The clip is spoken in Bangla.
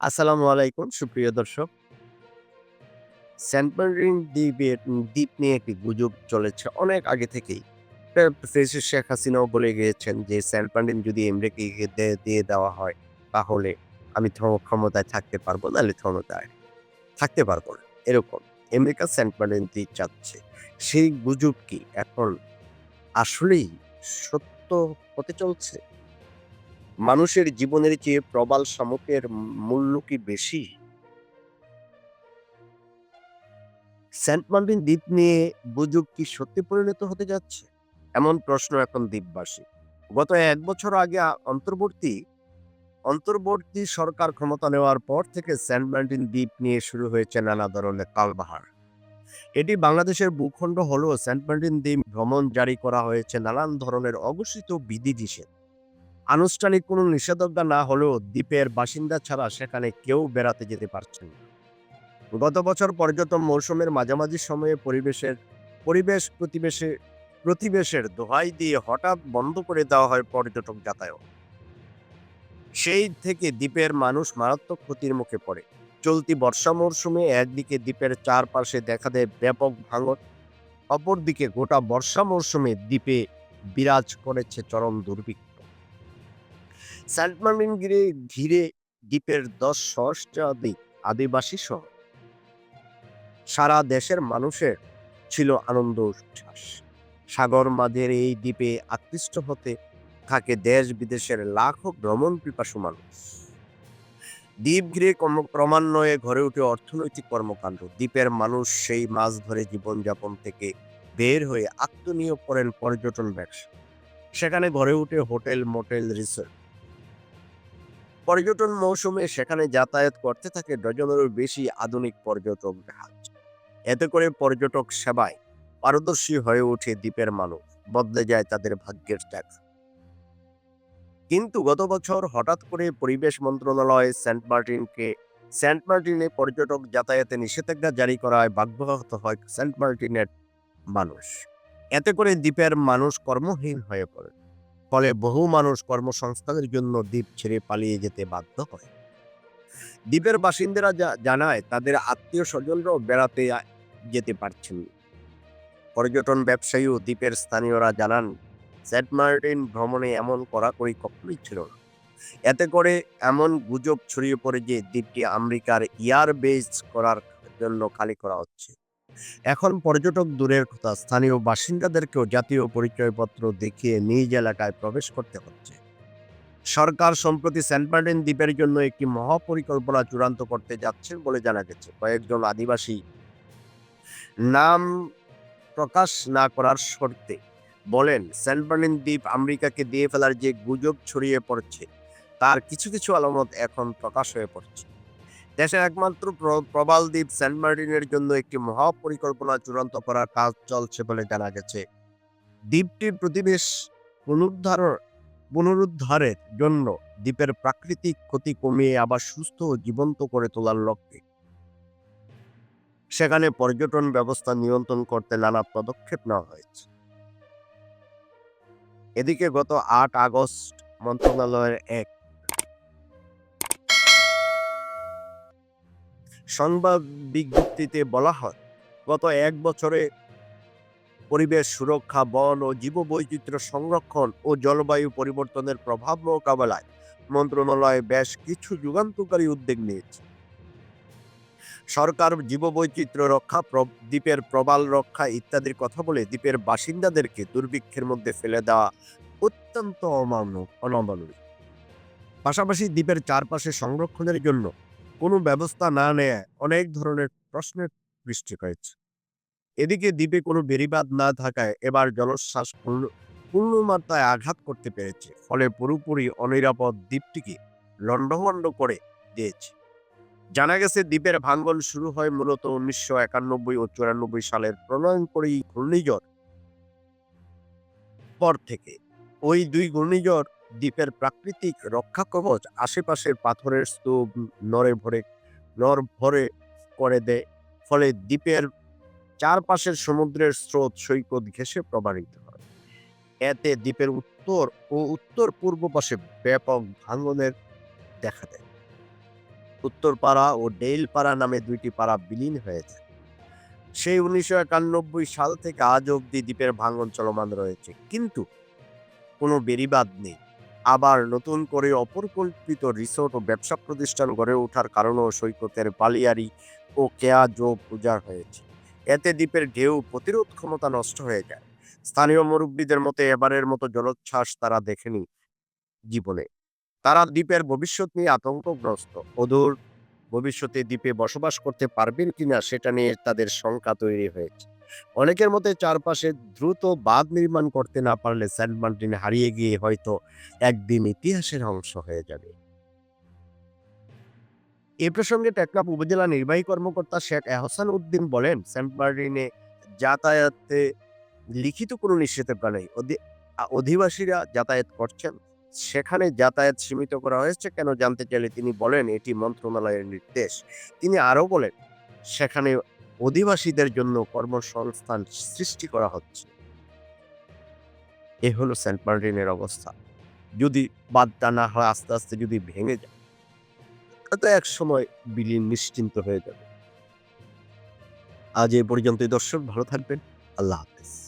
আসসালামু আলাইকুম, সুপ্রিয় দর্শক। সেন্ট মার্টিন দ্বীপের, দ্বীপ নিয়ে একটি গুজব চলেছে অনেক আগে থেকেই। শেখ হাসিনাও বলে গিয়েছেন যে সেন্ট মার্টিন যদি আমেরিকাকে দে, দিয়ে দেওয়া হয়, তাহলে আমি ক্ষমতায় থাকতে পারব, নাহলে ক্ষমতায় থাকতে পারব না। এরকম। আমেরিকা সেন্ট মার্টিন দ্বীপ চাচ্ছে। সেই গুজব কি এখন আসলেই সত্য হতে চলছে? মানুষের জীবনের চেয়ে প্রবাল শামুকের মূল্য কি বেশি? সেন্ট মার্টিন দ্বীপ নিয়ে গুজব কি সত্যি পরিণত হতে যাচ্ছে? এমন প্রশ্ন এখন দ্বীপবাসী। গত এক বছর আগে অন্তর্বর্তী অন্তর্বর্তী সরকার ক্ষমতা নেওয়ার পর থেকে সেন্ট মার্টিন দ্বীপ নিয়ে শুরু হয়েছে নানা ধরনের কালবাহার এটি বাংলাদেশের ভূখণ্ড হলেও সেন্ট মার্টিন দ্বীপ ভ্রমণ জারি করা হয়েছে নানান ধরনের অঘোষিত বিধিনিষেধ। আনুষ্ঠানিক কোনো নিষেধাজ্ঞা না হলেও দ্বীপের বাসিন্দা ছাড়া সেখানে কেউ বেড়াতে যেতে পারছেন না। গত বছর পর্যটন মৌসুমের মাঝামাঝি সময়ে পরিবেশের পরিবেশ প্রতিবেশে প্রতিবেশের দোহাই দিয়ে হঠাৎ বন্ধ করে দেওয়া হয় পর্যটক যাতায়াত। সেই থেকে দ্বীপের মানুষ মারাত্মক ক্ষতির মুখে পড়ে। চলতি বর্ষা মরশুমে একদিকে দ্বীপের চারপাশে দেখা দেয় ব্যাপক ভাঙন, অপরদিকে গোটা বর্ষা মরশুমে দ্বীপে বিরাজ করেছে চরম দুর্ভিক্ষ। সেন্ট মার্টিন ঘিরে দ্বীপের দশ সহস্রাধিক আদিবাসী সহ সারা দেশের মানুষের ছিল আনন্দ উচ্ছ্বাস। সাগর মাঝের এই দ্বীপে আকৃষ্ট হতে থাকে দেশ বিদেশের লাখো ভ্রমণ পিপাসু মানুষ। দ্বীপ ঘিরে ক্রম ক্রমান্বয়ে ঘরে উঠে অর্থনৈতিক কর্মকাণ্ড। দ্বীপের মানুষ সেই মাছ ধরে জীবনযাপন থেকে বের হয়ে আত্মনিয়োগ করেন পর্যটন ব্যবসা। সেখানে ঘরে উঠে হোটেল, মোটেল, রিসোর্ট। পর্যটন মৌসুমে সেখানে যাতায়াত করতে থাকে ডজনেরও বেশি আধুনিক পর্যটক জাহাজ। এতে করে পর্যটক সেবায় পারদর্শী হয়ে ওঠে দ্বীপের মানুষ। বদলে যায় তাদের ভাগ্যের চাকা। কিন্তু গত বছর হঠাৎ করে পরিবেশ মন্ত্রণালয় সেন্ট মার্টিনকে, সেন্ট মার্টিনে পর্যটক যাতায়াতে নিষেধাজ্ঞা জারি করায় বাগ্যহত হয় সেন্ট মার্টিনের মানুষ। এতে করে দ্বীপের মানুষ কর্মহীন হয়ে পড়ে। ফলে বহু মানুষ কর্মসংস্থানের জন্য দ্বীপ ছেড়ে পালিয়ে যেতে বাধ্য হয়। দ্বীপের বাসিন্দারা জানায় তাদের আত্মীয়-স্বজনরাও বেড়াতে যেতে পারছেন পর্যটন ব্যবসায়ী ও দ্বীপের স্থানীয়রা জানান, সেন্ট মার্টিন ভ্রমণে এমন কড়াকড়ি কখনোই ছিল না। এতে করে এমন গুজব ছড়িয়ে পড়ে যে দ্বীপটি আমেরিকার এয়ার বেস করার জন্য খালি করা হচ্ছে। এখন পর্যটক দূরের কথা, স্থানীয় বাসিন্দাদেরকেও জাতীয় পরিচয়পত্র দেখিয়ে নিজ এলাকায় প্রবেশ করতে হচ্ছে। সরকার সম্প্রতি সেন্ট মার্টিন দ্বীপের জন্য একটি মহাপরিকল্পনা চূড়ান্ত করতে যাচ্ছেন বলে জানা গেছে। কয়েকজন আদিবাসী নাম প্রকাশ না করার শর্তে বলেন, সেন্ট মার্টিন দ্বীপ আমেরিকাকে দিয়ে ফেলার যে গুজব ছড়িয়ে পড়ছে, তার কিছু কিছু আলামত এখন প্রকাশ হয়ে পড়ছে। দেশের একমাত্র প্রবাল দ্বীপ সেন্ট মার্টিনের জন্য একটি মহাপরিকল্পনা চূড়ান্ত করার কাজ চলছে বলে জানা গেছে। দ্বীপটির প্রতিবেশ পুনরুদ্ধার, পুনরুদ্ধারের জন্য দ্বীপের প্রাকৃতিক ক্ষতি কমিয়ে আবার সুস্থ ও জীবন্ত করে তোলার লক্ষ্যে সেখানে পর্যটন ব্যবস্থা নিয়ন্ত্রণ করতে নানা পদক্ষেপ নেওয়া হয়েছে। এদিকে গত আট আগস্ট মন্ত্রণালয়ের এক সংবাদ বিজ্ঞপ্তিতে বলা হয়, গত এক বছরে পরিবেশ সুরক্ষা, বন ও জীববৈচিত্র্য সংরক্ষণ ও জলবায়ু পরিবর্তনের প্রভাব মোকাবেলায় মন্ত্রণালয় বেশ কিছু যুগান্তকারী উদ্যোগ নিয়েছে। সরকার জীববৈচিত্র্য রক্ষা, প্র দ্বীপের প্রবাল রক্ষা ইত্যাদির কথা বলে দ্বীপের বাসিন্দাদেরকে দুর্ভিক্ষের মধ্যে ফেলে দেওয়া অত্যন্ত অমানব অনমানবিক। পাশাপাশি দ্বীপের চারপাশে সংরক্ষণের জন্য কোনো ব্যবস্থা না নেয় অনেক ধরনের প্রশ্নের সৃষ্টি হয়েছে। এদিকে দ্বীপে কোনো বেড়িবাঁধ না থাকায় এবার জলোচ্ছ্বাস পূর্ণ, পূর্ণমাত্রায় আঘাত করতে পেরেছে। ফলে পুরোপুরি অনিরাপদ দ্বীপটিকে লণ্ডভণ্ড করে দিয়েছে। জানা গেছে দ্বীপের ভাঙ্গন শুরু হয় মূলত ১৯৯১ ও ৯৪ সালের প্রলয়ংকরী ঘূর্ণিঝড় পর থেকে। ওই দুই ঘূর্ণিঝড় দ্বীপের প্রাকৃতিক রক্ষা কবচ আশেপাশের পাথরের স্তূপ নড়ে ভরে নড়বড়ে করে দেয়। ফলে দ্বীপের চারপাশের সমুদ্রের স্রোত সৈকত ঘেঁষে প্রবাহিত হয়। এতে দ্বীপের উত্তর ও উত্তর-পূর্ব পাশে ব্যাপক ভাঙনের দেখা দেয়। উত্তরপাড়া ও ডেইলপাড়া নামে দুইটি পাড়া বিলীন হয়েছে সেই উনিশশো একানব্বই সাল থেকে আজ অবধি দ্বীপের ভাঙন চলমান রয়েছে কিন্তু কোনো বেড়িবাদ নেই আবার নতুন করে অপরিকল্পিত রিসোর্ট ও ব্যবসা প্রতিষ্ঠান গড়ে ওঠার কারণেও সৈকতের বালিয়ারি ও কেয়া ও পূজার হয়েছে। এতে দ্বীপের ঢেউ প্রতিরোধ ক্ষমতা নষ্ট হয়ে যায়। স্থানীয় মুরব্বীদের মতে এবারের মতো জলোচ্ছ্বাস তারা দেখেনি জীবনে। তারা দ্বীপের ভবিষ্যৎ নিয়ে আতঙ্কগ্রস্ত। অদূর ভবিষ্যতে দ্বীপে বসবাস করতে পারবেন কিনা সেটা নিয়ে তাদের শঙ্কা তৈরি হয়েছে। অনেকের মতে চারপাশে দ্রুত বাঁধ নির্মাণ করতে না পারলে সেন্ট মার্টিন হারিয়ে গিয়ে হয়তো একদিন ইতিহাসের অংশ হয়ে যাবে। এ প্রসঙ্গে টেকনাফ উপজেলা নির্বাহী কর্মকর্তা শেখ এহসান উদ্দিন বলেন, সেন্ট মার্টিনে যাতায়াতে লিখিত কোনো নিষেধাজ্ঞা নেই। অধি- অধিবাসীরা যাতায়াত করছেন। সেখানে যাতায়াত সীমিত করা হয়েছে, কেন জানতে চাইলে তিনি বলেন, এটি মন্ত্রণালয়ের নির্দেশ। তিনি আরও বলেন, সেখানে অধিবাসীদের জন্য কর্মসংস্থান সৃষ্টি করা হচ্ছে। এ হলো সেন্ট মার্টিনের অবস্থা। যদি বাদটা না হয়, আস্তে আস্তে যদি ভেঙে যায় তো এক সময় বিলীন নিশ্চিন্ত হয়ে যাবে। আজ এ পর্যন্তই, দর্শক, ভালো থাকবেন। আল্লাহ হাফেজ।